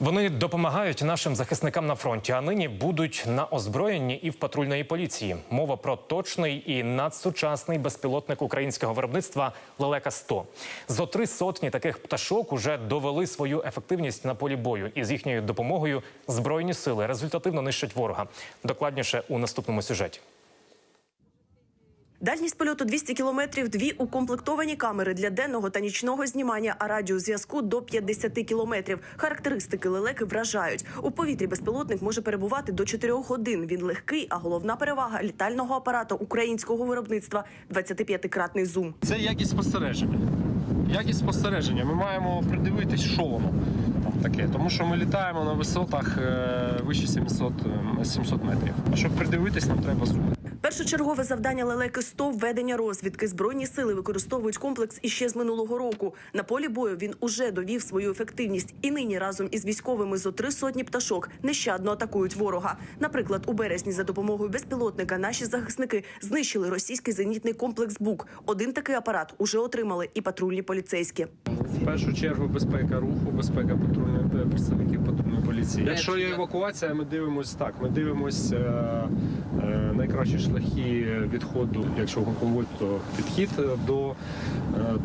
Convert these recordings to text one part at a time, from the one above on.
Вони допомагають нашим захисникам на фронті, а нині будуть на озброєнні і в патрульної поліції. Мова про точний і надсучасний безпілотник українського виробництва Лелека 100 Зо три сотні таких пташок уже довели свою ефективність на полі бою, і з їхньою допомогою збройні сили результативно нищать ворога. Докладніше у наступному сюжеті. Дальність польоту 200 кілометрів, дві укомплектовані камери для денного та нічного знімання, а радіозв'язку до 50 кілометрів. Характеристики лелеки вражають. У повітрі безпілотник може перебувати до 4 годин. Він легкий, а головна перевага літального апарату українського виробництва 25-кратний зум. Це якість спостереження. Якість спостереження. Ми маємо придивитись, що воно таке. Тому що ми літаємо на висотах е, вище 700, е, 700 метрів. А щоб придивитись, нам треба зум. Першочергове завдання лелеки 100 – введення розвідки. Збройні сили використовують комплекс іще з минулого року. На полі бою він уже довів свою ефективність, і нині разом із військовими зо три сотні пташок нещадно атакують ворога. Наприклад, у березні за допомогою безпілотника наші захисники знищили російський зенітний комплекс БУК. Один такий апарат уже отримали і патрульні поліцейські. В першу чергу безпека руху, безпека патрульної представників патрульної поліції. Якщо є евакуація, ми дивимося так. Ми дивимося е, е, найкращі шляхи відходу. Якщо конвой, то підхід до е,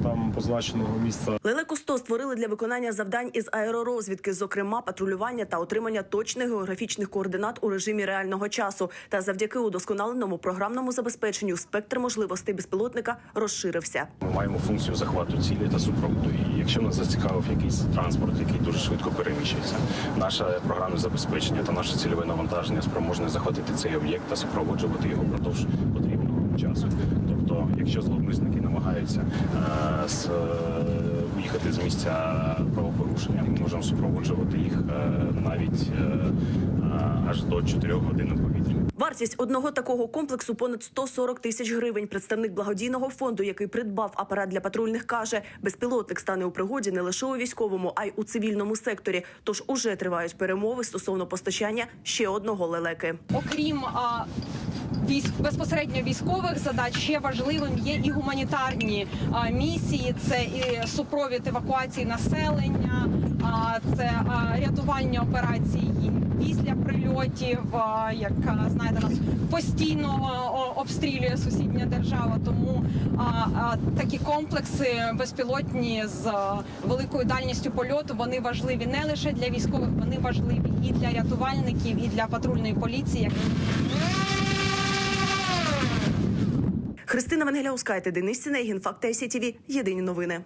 там позначеного місця. Лелеку 100 створили для виконання завдань із аеророзвідки, зокрема патрулювання та отримання точних географічних координат у режимі реального часу. Та завдяки удосконаленому програмному забезпеченню спектр можливостей безпілотника розширився. Ми маємо функцію захвату цілі та супроводу. І якщо нас зацікавив якийсь транспорт, який дуже швидко переміщується, наше програмне забезпечення та наше цільове навантаження спроможне захватити цей об'єкт та супроводжувати його впродовж потрібного часу. Тобто, якщо зловмисники намагаються е, з, е, уїхати з місця правопорушення, ми можемо супроводжувати їх е, навіть е, е, аж до 4 годин у повітрі. Вартість одного такого комплексу понад 140 тисяч гривень. Представник благодійного фонду, який придбав апарат для патрульних, каже, безпілотник стане у пригоді не лише у військовому, а й у цивільному секторі. Тож уже тривають перемови стосовно постачання ще одного лелеки. окрім а, військ безпосередньо військових задач, ще важливим є і гуманітарні а, місії. Це і супровід евакуації населення, а, це а, рятувальні операції після прильотів. А, як знаєте, нас постійно а, обстрілює сусідня держава. Тому а, а, такі комплекси безпілотні з а, великою дальністю польоту вони важливі не лише для військових, вони важливі і для рятувальників, і для патрульної поліції. Христина Венгеляускайте, Денис Сінегін, Факт ТСІ ТІВІ. Єдині новини.